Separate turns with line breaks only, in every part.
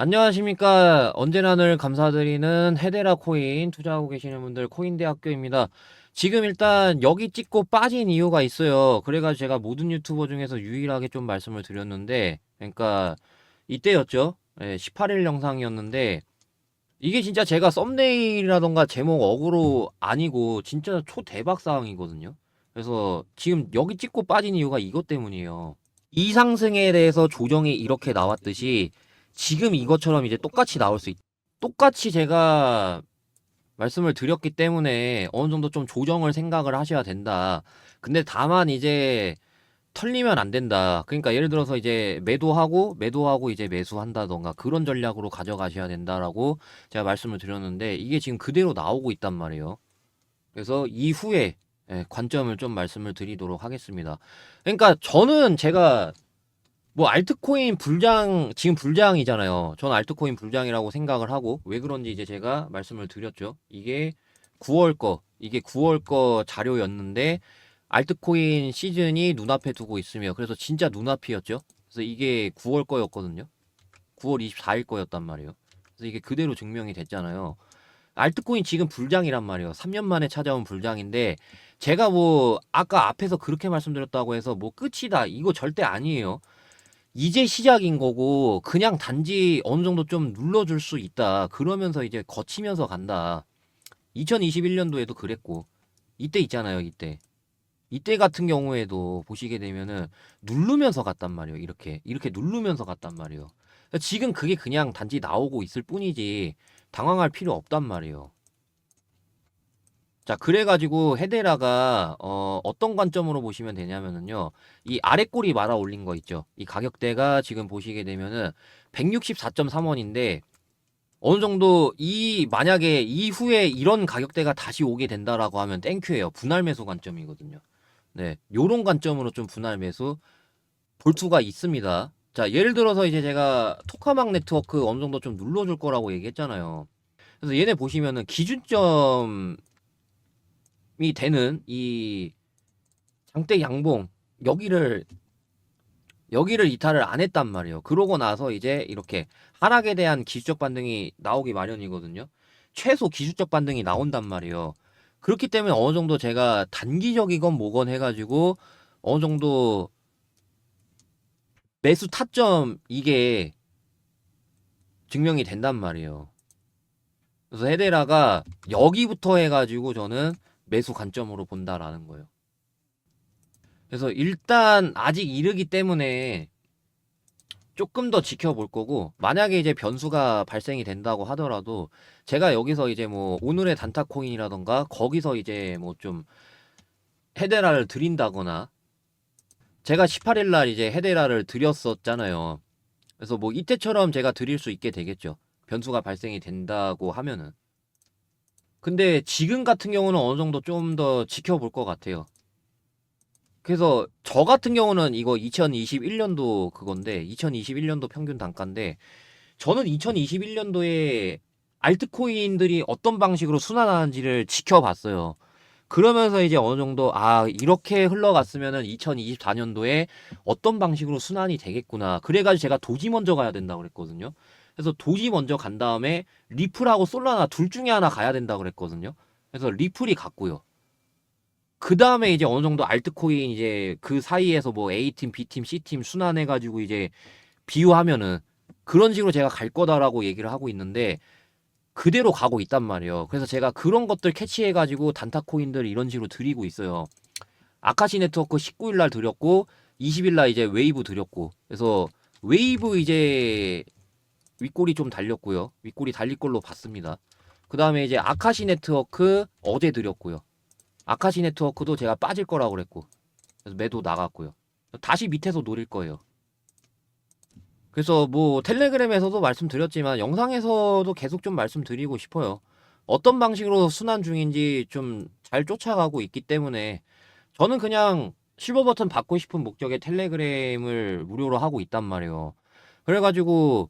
안녕하십니까. 언제나 늘 감사드리는 헤데라 코인 투자하고 계시는 분들 코인대학교입니다. 지금 일단 여기 찍고 빠진 이유가 있어요. 그래가지고 제가 모든 유튜버 중에서 유일하게 좀 말씀을 드렸는데, 그러니까 이때였죠. 예, 18일 영상이었는데, 이게 진짜 제가 썸네일이라던가 제목 어그로 아니고 진짜 초대박 사항이거든요. 그래서 지금 여기 찍고 빠진 이유가 이것 때문이에요. 이 상승에 대해서 조정이 이렇게 나왔듯이 지금 이것처럼 이제 똑같이 나올 수 있, 똑같이 제가 말씀을 드렸기 때문에 어느 정도 좀 조정을 생각을 하셔야 된다. 근데 다만 이제 털리면 안 된다. 그러니까 예를 들어서 이제 매도하고 매도하고 이제 매수한다던가 그런 전략으로 가져가셔야 된다라고 제가 말씀을 드렸는데 이게 지금 그대로 나오고 있단 말이에요. 그래서 이후에 예, 관점을 좀 말씀을 드리도록 하겠습니다. 그러니까 저는 제가 뭐 알트코인 불장 지금 불장이잖아요. 저는 알트코인 불장이라고 생각을 하고 왜 그런지 이제 제가 말씀을 드렸죠. 이게 9월 거 이게 9월 거 자료였는데 알트코인 시즌이 눈앞에 두고 있으며 그래서 진짜 눈앞이었죠. 그래서 이게 9월 거였거든요. 9월 24일 거였단 말이에요. 그래서 이게 그대로 증명이 됐잖아요. 알트코인 지금 불장이란 말이에요. 3년 만에 찾아온 불장인데 제가 뭐 아까 앞에서 그렇게 말씀드렸다고 해서 뭐 끝이다 이거 절대 아니에요. 이제 시작인 거고 그냥 단지 어느 정도 좀 눌러줄 수 있다. 그러면서 이제 거치면서 간다. 2021년도에도 그랬고 이때 있잖아요. 이때 이때 같은 경우에도 보시게 되면은 누르면서 갔단 말이에요. 이렇게 이렇게 누르면서 갔단 말이에요. 그러니까 지금 그게 그냥 단지 나오고 있을 뿐이지 당황할 필요 없단 말이에요. 자, 그래가지고 헤데라가 어, 어떤 관점으로 보시면 되냐면은요, 이 아래 꼬리 말아 올린 거 있죠. 이 가격대가 지금 보시게 되면은 164.3원인데 어느 정도 이 만약에 이후에 이런 가격대가 다시 오게 된다라고 하면 땡큐예요. 분할 매수 관점이거든요. 네, 요런 관점으로 좀 분할 매수 볼 수가 있습니다. 자, 예를 들어서 이제 제가 토카막 네트워크 어느 정도 좀 눌러줄 거라고 얘기했잖아요. 그래서 얘네 보시면은 기준점 이 되는 이 장대 양봉 여기를 여기를 이탈을 안 했단 말이에요. 그러고 나서 이제 이렇게 하락에 대한 기술적 반등이 나오기 마련이거든요. 최소 기술적 반등이 나온단 말이에요. 그렇기 때문에 어느 정도 제가 단기적이건 뭐건 해가지고 어느 정도 매수 타점 이게 증명이 된단 말이에요. 그래서 헤데라가 여기부터 해가지고 저는 매수 관점으로 본다라는 거예요. 그래서 일단 아직 이르기 때문에 조금 더 지켜볼 거고 만약에 이제 변수가 발생이 된다고 하더라도 제가 여기서 이제 뭐 오늘의 단타 코인이라던가 거기서 이제 뭐 좀 헤데라를 드린다거나 제가 18일 날 이제 헤데라를 드렸었잖아요. 그래서 뭐 이때처럼 제가 드릴 수 있게 되겠죠. 변수가 발생이 된다고 하면은 근데 지금 같은 경우는 어느 정도 좀 더 지켜볼 것 같아요. 그래서 저 같은 경우는 이거 2021년도 그건데 2021년도 평균 단가인데 저는 2021년도에 알트코인들이 어떤 방식으로 순환하는지를 지켜봤어요. 그러면서 이제 어느 정도 아 이렇게 흘러갔으면은 2024년도에 어떤 방식으로 순환이 되겠구나. 그래가지고 제가 도지 먼저 가야 된다고 그랬거든요. 그래서 도지 먼저 간 다음에 리플하고 솔라나 둘 중에 하나 가야 된다고 그랬거든요. 그래서 리플이 갔고요. 그 다음에 이제 어느 정도 알트코인 이제 그 사이에서 뭐 A팀, B팀, C팀 순환해가지고 이제 비유하면은 그런 식으로 제가 갈 거다라고 얘기를 하고 있는데 그대로 가고 있단 말이에요. 그래서 제가 그런 것들 캐치해가지고 단타 코인들 이런 식으로 드리고 있어요. 아카시 네트워크 19일 날 드렸고 20일 날 이제 웨이브 드렸고 그래서 웨이브 이제 윗골이 좀 달렸고요. 윗골이 달릴 걸로 봤습니다. 그 다음에 이제 아카시 네트워크 어제 드렸고요. 아카시 네트워크도 제가 빠질 거라고 그랬고 그래서 매도 나갔고요. 다시 밑에서 노릴 거예요. 그래서 뭐 텔레그램에서도 말씀드렸지만 영상에서도 계속 좀 말씀드리고 싶어요. 어떤 방식으로 순환 중인지 좀 잘 쫓아가고 있기 때문에 저는 그냥 실버 버튼 받고 싶은 목적의 텔레그램을 무료로 하고 있단 말이에요. 그래가지고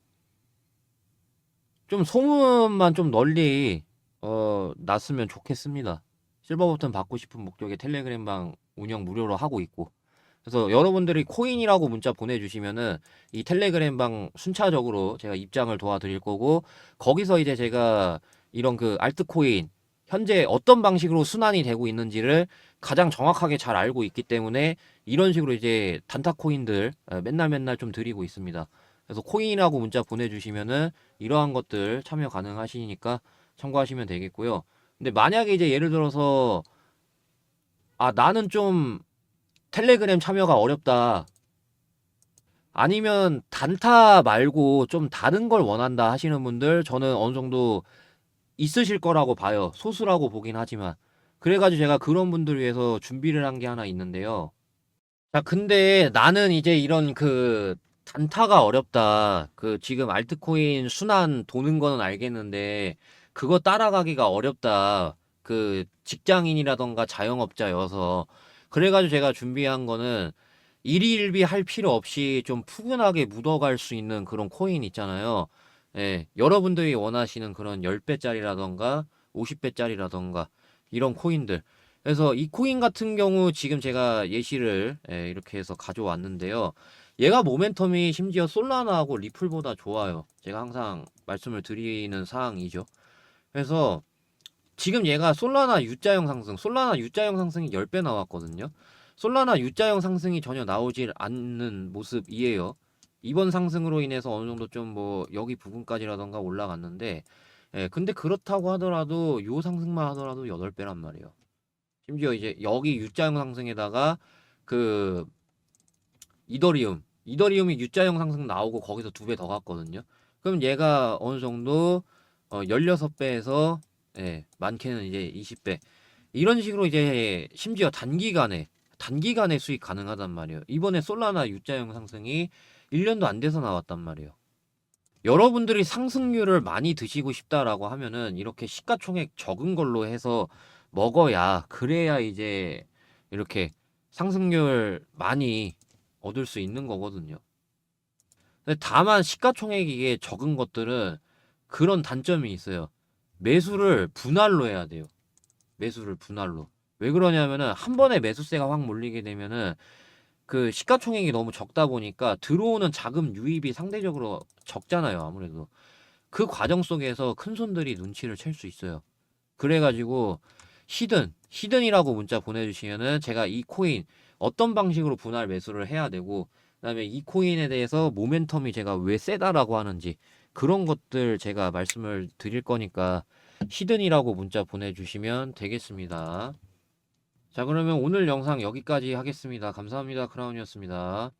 좀 소문만 좀 널리 어 났으면 좋겠습니다. 실버 버튼 받고 싶은 목적의 텔레그램 방 운영 무료로 하고 있고 그래서 여러분들이 코인이라고 문자 보내주시면은 이 텔레그램 방 순차적으로 제가 입장을 도와드릴 거고 거기서 이제 제가 이런 그 알트코인 현재 어떤 방식으로 순환이 되고 있는지를 가장 정확하게 잘 알고 있기 때문에 이런 식으로 이제 단타 코인들 어, 맨날 맨날 좀 드리고 있습니다. 그래서 코인이라고 문자 보내주시면은 이러한 것들 참여 가능하시니까 참고하시면 되겠고요. 근데 만약에 이제 예를 들어서 아 나는 좀 텔레그램 참여가 어렵다. 아니면 단타 말고 좀 다른 걸 원한다 하시는 분들 저는 어느 정도 있으실 거라고 봐요. 소수라고 보긴 하지만. 그래가지고 제가 그런 분들 위해서 준비를 한 게 하나 있는데요. 자, 근데 나는 이제 이런 그 단타가 어렵다. 그 지금 알트코인 순환 도는 거는 알겠는데 그거 따라가기가 어렵다. 그 직장인이라던가 자영업자여서 그래가지고 제가 준비한 거는 일희일비 할 필요 없이 좀 푸근하게 묻어갈 수 있는 그런 코인 있잖아요. 예, 여러분들이 원하시는 그런 10배짜리라던가 50배짜리라던가 이런 코인들. 그래서 이 코인 같은 경우 지금 제가 예시를 예, 이렇게 해서 가져왔는데요. 얘가 모멘텀이 심지어 솔라나하고 리플보다 좋아요. 제가 항상 말씀을 드리는 사항이죠. 그래서 지금 얘가 솔라나 U자형 상승, 솔라나 U자형 상승이 10배 나왔거든요. 솔라나 U자형 상승이 전혀 나오질 않는 모습이에요. 이번 상승으로 인해서 어느 정도 좀 뭐 여기 부분까지라던가 올라갔는데 예, 근데 그렇다고 하더라도 요 상승만 하더라도 8배란 말이에요. 심지어 이제 여기 U자형 상승에다가 그 이더리움, 이더리움이 U자형 상승 나오고 거기서 두 배 더 갔거든요. 그럼 얘가 어느 정도 어 16배에서 예, 많게는 이제 20배. 이런 식으로 이제 심지어 단기간에 단기간에 수익 가능하단 말이에요. 이번에 솔라나 U자형 상승이 1년도 안 돼서 나왔단 말이에요. 여러분들이 상승률을 많이 드시고 싶다라고 하면은 이렇게 시가총액 적은 걸로 해서 먹어야 그래야 이제 이렇게 상승률 많이 얻을 수 있는 거거든요. 다만 시가총액이 적은 것들은 그런 단점이 있어요. 매수를 분할로 해야 돼요. 매수를 분할로. 왜 그러냐면은 한 번에 매수세가 확 몰리게 되면은 그 시가총액이 너무 적다 보니까 들어오는 자금 유입이 상대적으로 적잖아요. 아무래도 그 과정 속에서 큰 손들이 눈치를 챌 수 있어요. 그래가지고 히든 히든이라고 문자 보내주시면은 제가 이 코인 어떤 방식으로 분할 매수를 해야 되고 그다음에 이 코인에 대해서 모멘텀이 제가 왜 세다라고 하는지 그런 것들 제가 말씀을 드릴 거니까 히든이라고 문자 보내주시면 되겠습니다. 자, 그러면 오늘 영상 여기까지 하겠습니다. 감사합니다. 크라운이었습니다.